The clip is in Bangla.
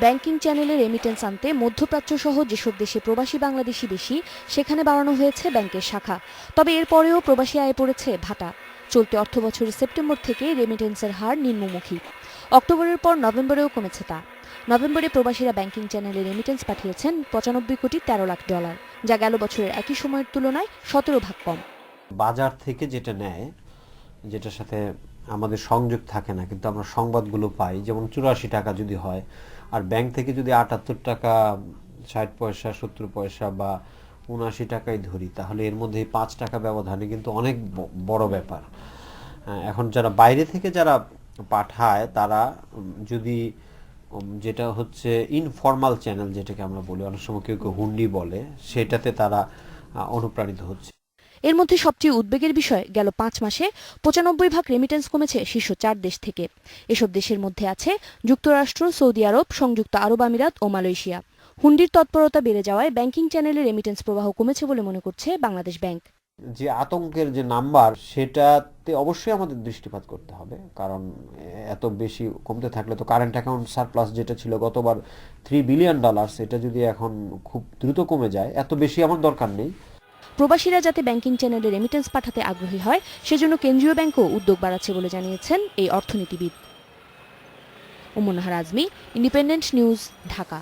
ব্যাংকিং চ্যানেলে রেমিটেন্স আনতে মধ্যপ্রাচ্য সহ যেসব দেশে প্রবাসী বাংলাদেশি বেশি, সেখানে বাড়ানো হয়েছে ব্যাংকের শাখা। তবে এরপরেও প্রবাসী আয়ে পড়েছে ভাটা। চলতি অর্থ বছরের সেপ্টেম্বর থেকে রেমিটেন্সের হার নিম্নমুখী। অক্টোবরের পর নভেম্বরেও কমেছে তা। নভেম্বরে প্রবাসীরা ব্যাংকিং চ্যানেলে রেমিটেন্স পাঠিয়েছেন পঁচানব্বই কোটি তেরো লাখ ডলার, যা গেল বছরের একই সময়ের তুলনায় সতেরো ভাগ কম। বাজার থেকে যেটা নেয়, যেটার সাথে আমাদের সংযোগ থাকে না কিন্তু আমরা সংবাদগুলো পাই। যেমন চুরাশি টাকা যদি হয় আর ব্যাংক থেকে যদি আটাত্তর টাকা ষাট পয়সা সত্তর পয়সা বা উনআশি টাকাই ধরি তাহলে এর মধ্যে পাঁচ টাকা ব্যবধানে কিন্তু অনেক বড় ব্যাপার। হ্যাঁ, এখন যারা বাইরে থেকে যারা পাঠায় তারা যদি যেটা হচ্ছে ইনফর্মাল চ্যানেল যেটাকে আমরা বলি অনেক সময় কেউ কেউ হুন্ডি বলে সেটাতে তারা অনুপ্রাণিত হচ্ছে। এর মধ্যে সবচেয়ে উদ্বেগের বিষয় গেল পাঁচ মাসে পঁচানব্বই ভাগ রেমিটেন্স কমেছে শীর্ষ চার দেশ থেকে। এসব দেশের মধ্যে আছে যুক্তরাষ্ট্র, সৌদি আরব, সংযুক্ত আরব আমিরাত ও মালয়েশিয়া। হুন্ডির তৎপরতা বেড়ে যাওয়ায় ব্যাংকিং চ্যানেলে রেমিটেন্স প্রবাহ কমেছে বলে মনে করছে বাংলাদেশ ব্যাংক। যে আতঙ্কের যে নাম্বার, সেটাতে অবশ্যই আমাদের দৃষ্টিপাত করতে হবে। কারণ এত বেশি কমতে থাকলে তো কারেন্ট অ্যাকাউন্ট সারপ্লাস যেটা ছিল গতবার থ্রি বিলিয়ন ডলার সেটা যদি এখন খুব দ্রুত কমে যায়, এত বেশি আমার দরকার নেই। প্রবাসীরা যাতে ব্যাংকিং চ্যানেলে রেমিটেন্স পাঠাতে আগ্রহী হয়, সেজন্য কেন্দ্রীয় ব্যাংকও উদ্যোগ বাড়াচ্ছে বলে জানিয়েছেন এই অর্থনীতিবিদ। Umnahar Azmi Independent News Dhaka.